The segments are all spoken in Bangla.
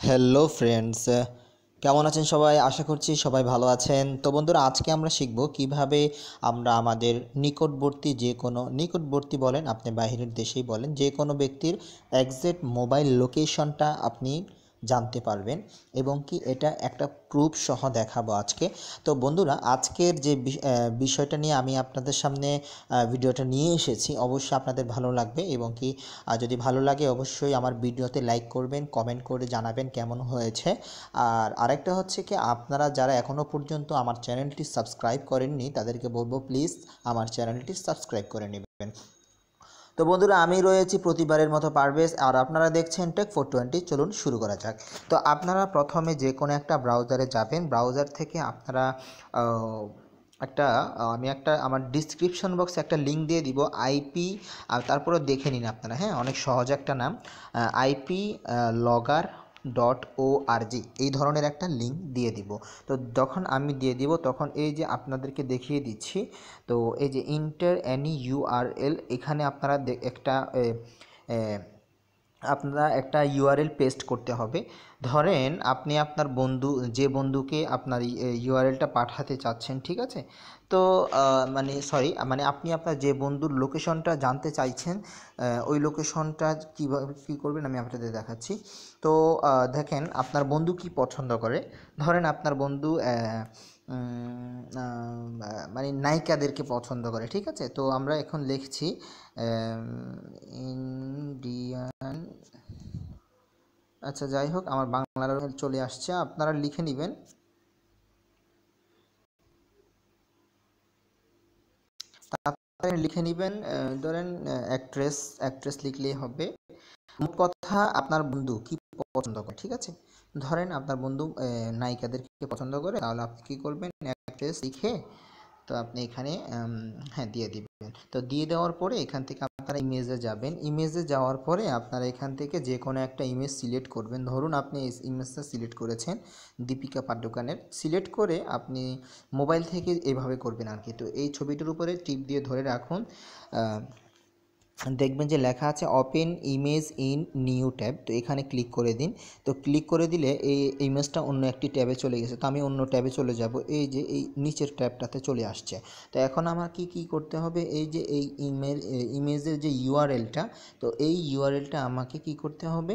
হ্যালো ফ্রেন্ডস কেমন আছেন সবাই? আশা করছি সবাই ভালো আছেন। তো বন্ধুরা, আজকে আমরা শিখব কীভাবে আমরা আমাদের নিকটবর্তী যে কোনো নিকটবর্তী বলেন, আপনি বাহিরের দেশেই বলেন, যে কোনো ব্যক্তির একজ্যাক্ট মোবাইল লোকেশনটা আপনি জানতে পারবেন এবং কি এটা একটা প্রুফ সহ দেখাবো আজকে। তো বন্ধুরা, আজকের যে বিষয়টা নিয়ে আমি আপনাদের সামনে ভিডিওটা নিয়ে এসেছি, অবশ্যই আপনাদের ভালো লাগবে এবং কি যদি ভালো লাগে অবশ্যই আমার ভিডিওতে লাইক করবেন কমেন্ট করে জানাবেন কেমন হয়েছে। আর আরেকটা হচ্ছে কি, আপনারা যারা এখনও পর্যন্ত আমার চ্যানেলটি সাবস্ক্রাইব করেননি, তাদেরকে বলব প্লিজ আমার চ্যানেলটি সাবস্ক্রাইব করে নেবেন। তো বন্ধুরা, আমি রয়েছি প্রতিবারের মতো পারভেজ আর আপনারা দেখছেন টেক ফোর টোয়েন্টি চলুন শুরু করা যাক। তো আপনারা প্রথমে যে কোনো একটা ব্রাউজারে যাবেন। ব্রাউজার থেকে আপনারা একটা, আমি একটা, আমার ডিসক্রিপশন বক্সে একটা লিঙ্ক দিয়ে দিব। আইপি আর তারপরে দেখে নিন আপনারা। হ্যাঁ অনেক সহজ একটা নাম। আইপি লগার ডট ও আরজি এই ধরনের একটা লিঙ্ক দিয়ে দিব। তো যখন আমি দিয়ে দিব, তখন এই যে আপনাদেরকে দেখিয়ে দিচ্ছি, তো এই যে ইন্টার অ্যানি ইউআরএল এখানে আপনারা একটা আপনারা একটা ইউআরএল পেস্ট করতে হবে। ধরেন আপনি আপনার বন্ধু, যে বন্ধুকে আপনার ইউআরএলটা পাঠাতে চাচ্ছেন, ঠিক আছে? তো মানে সরি মানে আপনি আপনার যে বন্ধুর লোকেশনটা জানতে চাইছেন ওই লোকেশনটা কীভাবে, কী করবেন আমি আপনাদের দেখাচ্ছি। তো দেখেন আপনার বন্ধু কি পছন্দ করে? ধরেন আপনার বন্ধু মানে নায়িকাদেরকে পছন্দ করে, ঠিক আছে? তো আমরা এখন লিখছি ইন্ডিয়ান আচ্ছা যাই হোক, আমার বাংলার চলে আসছে, আপনারা লিখে নেবেন। লিখে নেবেন ধরেন অ্যাক্ট্রেস অ্যাক্ট্রেস লিখলেই হবে। কথা, আপনার বন্ধু, কি পছন্দ করে, ঠিক আছে? ধরেন আপনার বন্ধু নায়িকাদেরকে পছন্দ করে, তাহলে আপনি কী করবেন? অ্যাক্ট্রেস লিখে তো আপনি এখানে হ্যাঁ দিয়ে দিবেন। তো দিয়ে দেওয়ার পরে এখান থেকে আপনারা ইমেজে যাবেন। ইমেজে যাওয়ার পরে আপনারা এখান থেকে যে কোনো একটা ইমেজ সিলেক্ট করবেন। ধরুন আপনি এই ইমেজটা সিলেক্ট করেছেন, দীপিকা পাডুকানের। সিলেক্ট করে আপনি মোবাইল থেকে এভাবে করবেন আর কি তো এই ছবিটার উপরে টিপ দিয়ে ধরে রাখুন দেখবেন যে লেখা আছে open image in new tab তো এখানে ক্লিক করে দিন। তো ক্লিক করে দিলে এই ইমেজটা অন্য একটি ট্যাবে চলে গেছে। তো আমি অন্য ট্যাবে চলে যাব। এই যে এই নিচের ট্যাবটাতে চলে আসছে। তো এখন আমার কি কি করতে হবে? এই যে এই ইমেল ইমেজের যে ইউআরএলটা তো এই ইউআরএলটা আমাকে কি করতে হবে?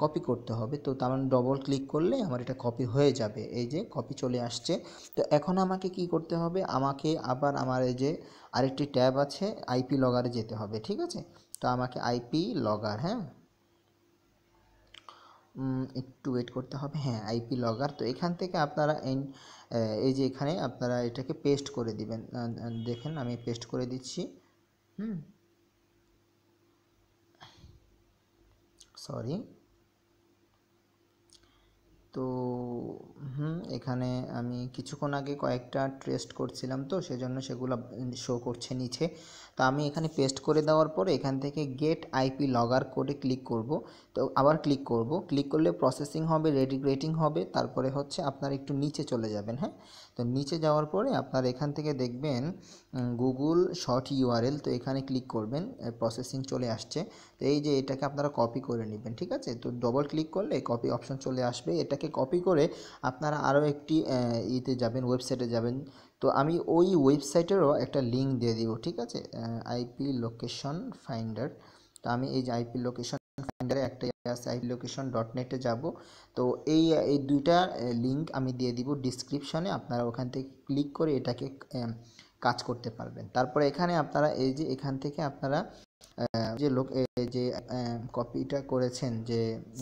কপি করতে হবে। তো তার মানে ডবল ক্লিক করলে আমার এটা কপি হয়ে যাবে। এই যে কপি চলে আসছে। তো এখন আমাকে কি করতে হবে? আমাকে আবার আমার এই যে আরেকটি ট্যাব আছে আইপি লগারে যেতে হবে, ঠিক আছে? তো আমাকে আইপি লগার হ্যাঁ? একটু ওয়েট করতে হবে হ্যাঁ আইপি লগার তো এখান থেকে আপনারা এই যে এখানে আপনারা এটাকে পেস্ট করে দিবেন। দেখেন, আমি পেস্ট করে দিচ্ছি। হুম? সরি তো হুম এখানে আমি কিছুক্ষণ আগে কয়েকটা টেস্ট করছিলাম তো, সেজন্য সেগুলো শো করছে নিচে। তো আমি এখানে পেস্ট করে দেওয়ার পরে এখান থেকে গেট আইপি লগার কোডে ক্লিক করব। তো আবার ক্লিক করব। ক্লিক করলে প্রসেসিং হবে রেডি রেটিং হবে। তারপরে হচ্ছে আপনার একটু নিচে চলে যাবেন হ্যাঁ? তো নিচে যাওয়ার পরে আপনার এখান থেকে দেখবেন গুগল শর্ট ইউআরএল তো এখানে ক্লিক করবেন প্রসেসিং চলে আসছে। তো এই যে এটাকে আপনারা কপি করে নেবেন, ঠিক আছে? তো ডবল ক্লিক করলে কপি অপশন চলে আসবে। এটাকে কপি করে আপনারা আরও একটি ইতে যাবেন ওয়েবসাইটে যাবেন। তো আমি ওই ওয়েবসাইটেরও একটা লিঙ্ক দিয়ে দিব, ঠিক আছে? আইপি লোকেশন ফাইন্ডার তো আমি এই যে আইপি লোকেশন ফাইন্ডারে একটা আছে আইপি লোকেশন ডট নেটে যাব। তো এই এই দুইটা লিঙ্ক আমি দিয়ে দিব ডিসক্রিপশনে আপনারা ওখান থেকে ক্লিক করে এটাকে কাজ করতে পারবেন। তারপরে এখানে আপনারা এই যে এখান থেকে আপনারা যে লোক যে কপিটা করেছেন, যে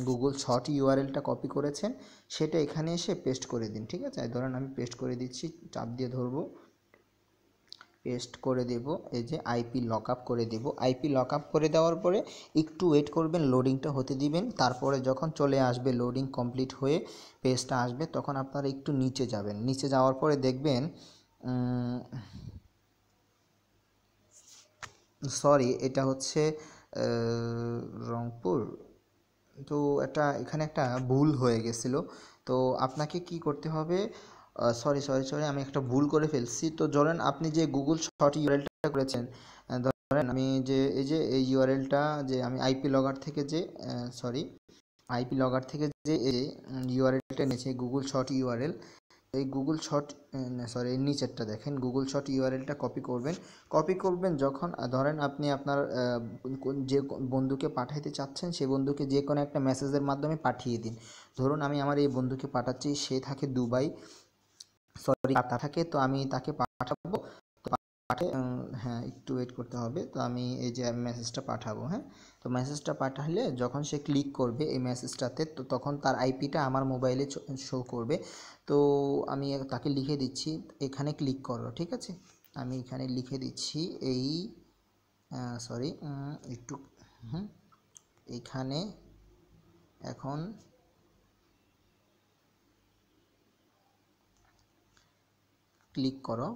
গুগল শর্ট ইউআরএলটা কপি করেছেন, সেটা এখানে এসে পেস্ট করে দিন, ঠিক আছে? ধরেন আমি পেস্ট করে দিচ্ছি, চাপ দিয়ে ধরবো পেস্ট করে দেব, এই যে আইপি লক আপ করে দেব। আইপি লক আপ করে দেওয়ার পরে একটু ওয়েট করবেন লোডিংটা হতে দিবেন, তারপরে যখন চলে আসবে লোডিং কমপ্লিট হয়ে পেজটা আসবে, তখন আপনারা একটু নিচে যাবেন। নিচে যাওয়ার পরে দেখবেন সরি, এটা হচ্ছে রংপুর। তো এটা, এখানে একটা ভুল হয়ে গেছিল। তো আপনাকে কি করতে হবে সরি সরি সরি, আমি একটা ভুল করে ফেলছি। তো ধরেন আপনি যে গুগল শর্ট ইউআরএলটা করেছেন ধরেন আমি যে, এই যে, এই ইউআরএলটা যে আমি আইপি লগার থেকে যে সরি আইপি লগার থেকে যে ইউআরএলটা নিয়েছে গুগল শর্ট ইউআরএল এই গুগল শর্ট সরি এই নিচেরটা দেখেন। গুগল শর্ট ইউআরএলটা কপি করবেন। কপি করবেন যখন ধরেন আপনি আপনার যে বন্ধুকে পাঠাইতে চাচ্ছেন সেই বন্ধুকে যে কোনো একটা মেসেজের মাধ্যমে পাঠিয়ে দিন। ধরুন আমি আমার এই বন্ধুকে পাঠাচ্ছি, সে থাকে দুবাই। সরি থাকে, তো আমি তাকে পাঠাবো। পাঠে হ্যাঁ একটু ওয়েট করতে হবে। তো আমি এই যে মেসেজটা পাঠাবো হ্যাঁ? তো মেসেজটা পাঠালে যখন সে ক্লিক করবে এই মেসেজটাতে তো তখন তার আইপিটা আমার মোবাইলে শো করবে। তো আমি তাকে লিখে দিচ্ছি, এখানে ক্লিক করো, ঠিক আছে? আমি এখানে লিখে দিচ্ছি এই সরি একটু, হুম এইখানে এখন ক্লিক করো।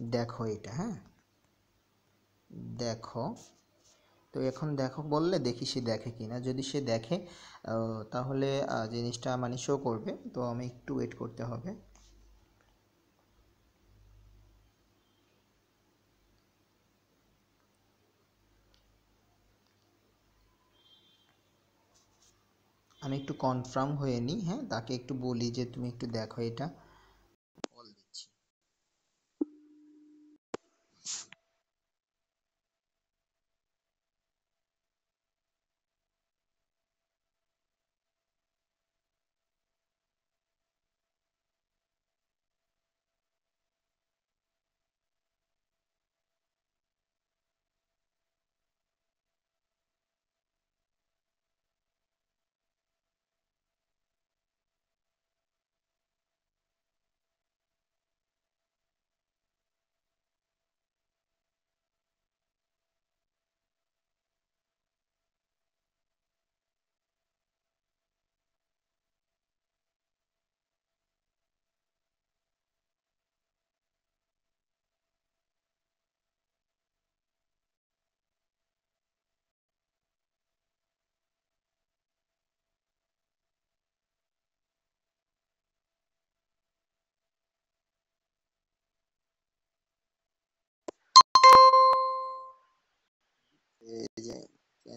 দেখো এটা হ্যাঁ? দেখো। তো এখন দেখো, বললে দেখি সে দেখে কি না। যদি সে দেখে তাহলে জিনিসটা মানে শো করবে। তো আমি একটু ওয়েট করতে হবে। আমি একটু কনফার্ম হয়ে নিই হ্যাঁ? তাকে একটু বলি যে তুমি একটু দেখো এটা।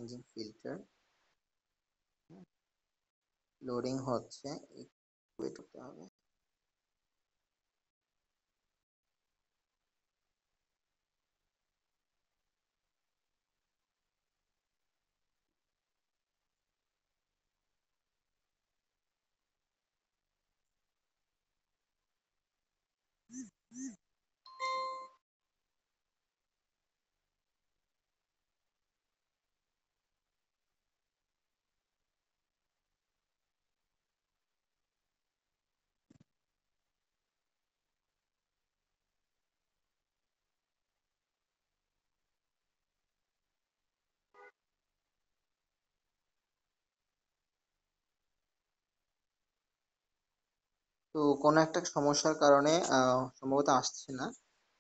চেঞ্জিং ফিল্টার লোডিং হচ্ছে ওয়েট করতে হবে। তো কোনো একটা সমস্যার কারণে সম্ভবত আসছে না।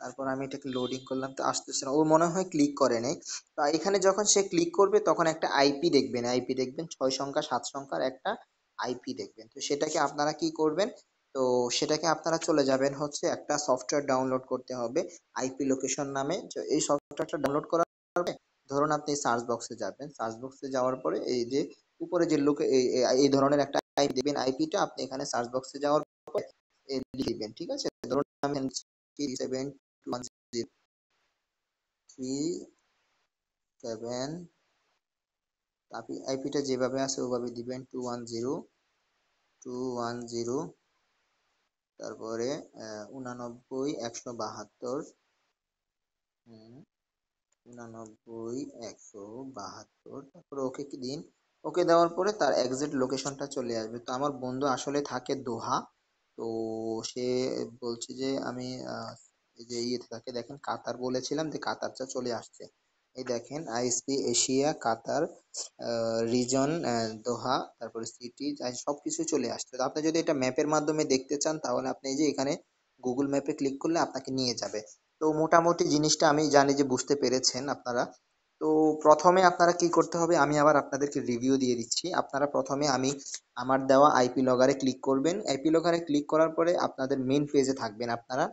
তারপর আমি এটাকে লোডিং করলাম, তো আসতেছে না। ও মনে হয় ক্লিক করে নাই। তো এখানে যখন সে ক্লিক করবে, তখন একটা আইপি দেখবেন। আইপি দেখবেন, ছয় সংখ্যা, সাত সংখ্যার একটা আইপি দেখবেন। তো সেটাকে আপনারা কি করবেন? তো সেটাকে আপনারা চলে যাবেন হচ্ছে একটা সফটওয়্যার ডাউনলোড করতে হবে আইপি লোকেশন নামে। তো এই সফটওয়্যারটা ডাউনলোড করার পরে, ধরুন আপনি সার্চ বক্সে যাবেন। সার্চ বক্সে যাওয়ার পরে, এই যে উপরে যে লোকে এই ধরনের একটা আইপি দেবেন আইপিটা আপনি এখানে সার্চ বক্সে যাওয়ার লিখবেন ঠিক আছে? ধরুন আমি three seven two one zero three seven আইপিটা যেভাবে আছে ওভাবে দিবেন two one zero two one zero তারপরে উনানব্বই, একশো বাহাত্তর উনানব্বই, একশো বাহাত্তর, তারপরে ওকে কি দিন? ওকে দেওয়ার পরে তার এক্সাক্ট লোকেশনটা চলে আসবে। তো আমার বন্ধু আসলে থাকে দোহা। তো সে বলছে যে আমি যে ইয়ে থাকে, দেখেন কাতার বলেছিলাম যে কাতারটা চলে আসছে। এই দেখেন ISP, Asia, Qatar region Doha, তারপরে সিটি সব কিছু চলে আসছে। তো আপনি যদি এটা ম্যাপের মাধ্যমে দেখতে চান, তাহলে আপনি যে এখানে গুগল ম্যাপে ক্লিক করলে আপনাকে নিয়ে যাবে। তো মোটামুটি জিনিসটা আমি জানি যে বুঝতে পেরেছেন আপনারা। তো প্রথমে আপনারা কি করতে হবে, আমি আবার আপনাদেরকে রিভিউ দিয়ে দিচ্ছি। আপনারা প্রথমে আমি আমার দেওয়া আইপি লগারে ক্লিক করবেন। আইপি লগারে ক্লিক করার পরে আপনাদের মেন পেজে থাকবেন আপনারা।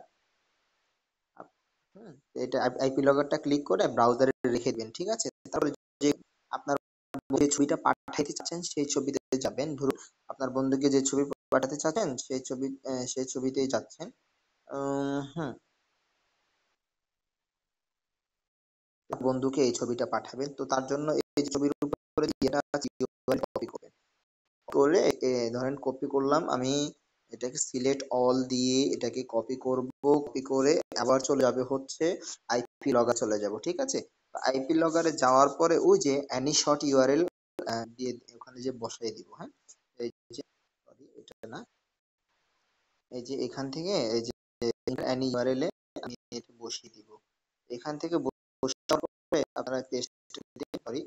এটা আইপি লগারটা ক্লিক করে ব্রাউজারে রেখে দিবেন, ঠিক আছে? তারপরে যে আপনার যে ছবিটা পাঠাইতে চাচ্ছেন, সেই ছবিতে যাবেন। ধরুন আপনার বন্ধুকে যে ছবি পাঠাতে চাচ্ছেন, সেই ছবি সেই ছবিতেই যাচ্ছেন। হুম বন্ধুকে এই ছবিটা পাঠাবেন। তো তার জন্য এই ছবির উপরে কপি করবেন। করে ধরেন কপি করলাম, আমি এটাকে সিলেক্ট অল দিয়ে এটাকে কপি করব কপি করে আবার চলে যাবে হচ্ছে আইপি লগা চলে যাব, ঠিক আছে? আইপি লগারে যাওয়ার পরে ওই যে অ্যানি শর্ট ইউআরএল দিয়ে ওখানে যে বসাই দিব হ্যাঁ? এই যে সরি এটা না। এই যে এখান থেকে, এই যে অ্যানি ইউআরএল এ আমি এটা বসিয়ে দিব। এখান থেকে পরে আপনারা পেস্ট দিতে পারি।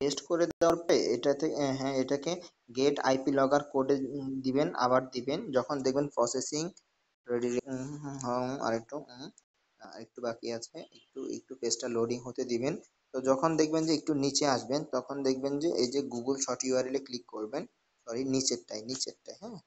পেস্ট করে দেওয়ার পরে এটাতে হ্যাঁ এটাকে গেট আইপি লগার কোডে দিবেন, আবার দিবেন। যখন দেখবেন প্রসেসিং রেডি আর একটু একটু বাকি আছে, একটু একটু পেজটা লোডিং হতে দিবেন। তো যখন দেখবেন যে একটু নিচে আসবেন, তখন দেখবেন যে এই যে গুগল শর্ট ইউআরএলে ক্লিক করবেন। সরি নিচেরটাই নিচেরটাই হ্যাঁ।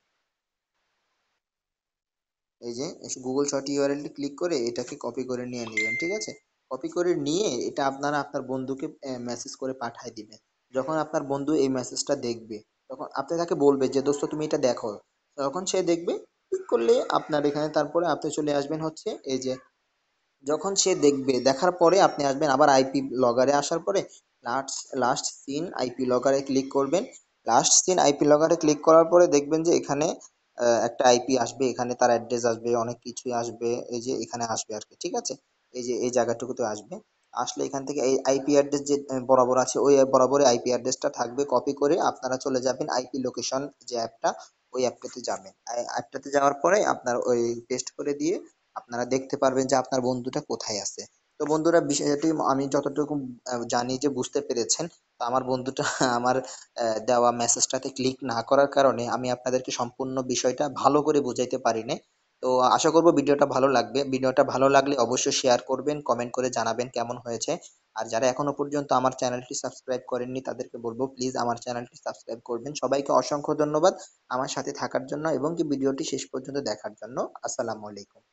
এই যে গুগল শর্ট ইউআরএলটি ক্লিক করে এটাকে কপি করে নিয়ে নেবেন, ঠিক আছে? কপি করে নিয়ে এটা আপনারা আপনার বন্ধুকে মেসেজ করে পাঠায় দিবেন। যখন আপনার বন্ধু এই মেসেজটা দেখবে, তখন আপনি তাকে বলবে যে, দোস্ত, তুমি এটা দেখো। তখন সে দেখবে ক্লিক করলে আপনার এখানে তারপরে আপনি চলে আসবেন হচ্ছে এই যে, যখন সে দেখবে, দেখার পরে আপনি আসবেন আবার আইপি লগারে আসার পরে লাস্ট লাস্ট সিন আইপি লগারে ক্লিক করবেন। লাস্ট সিন আইপি লগারে ক্লিক করার পরে দেখবেন যে এখানে একটা আইপি আসবে, এখানে তার অ্যাড্রেস আসবে, অনেক কিছুই আসবে, এই যে এখানে আসবে আর কি, ঠিক আছে? এই যে, এই জায়গাটুকুতে আসবে। আসলে এখান থেকে এই আইপি অ্যাড্রেস যে বরাবর আছে, ওই বরাবর আইপি অ্যাড্রেসটা থাকবে কপি করে আপনারা চলে যাবেন আইপি লোকেশন যে অ্যাপটা ওই অ্যাপটাতে যাবেন। অ্যাপটাতে যাওয়ার পরে আপনার ওই পেস্ট করে দিয়ে আপনারা দেখতে পারবেন যে আপনার বন্ধুটা কোথায় আছে। তো বন্ধুরা, বিষয়টি আমি যতটুকু জানি যে বুঝতে পেরেছেন, তো আমার বন্ধুটা আমার দেওয়া মেসেজটাতে ক্লিক না করার কারণে আমি আপনাদেরকে সম্পূর্ণ বিষয়টা ভালো করে বুঝাইতে পারিনি। তো আশা করব ভিডিওটা ভালো লাগবে। ভিডিওটা ভালো লাগলে অবশ্যই শেয়ার করবেন কমেন্ট করে জানাবেন কেমন হয়েছে। আর যারা এখনও পর্যন্ত আমার চ্যানেলটি সাবস্ক্রাইব করেননি, তাদেরকে বলব প্লিজ আমার চ্যানেলটি সাবস্ক্রাইব করবেন। সবাইকে অসংখ্য ধন্যবাদ আমার সাথে থাকার জন্য এবং কি ভিডিওটি শেষ পর্যন্ত দেখার জন্য। আসসালামু আলাইকুম।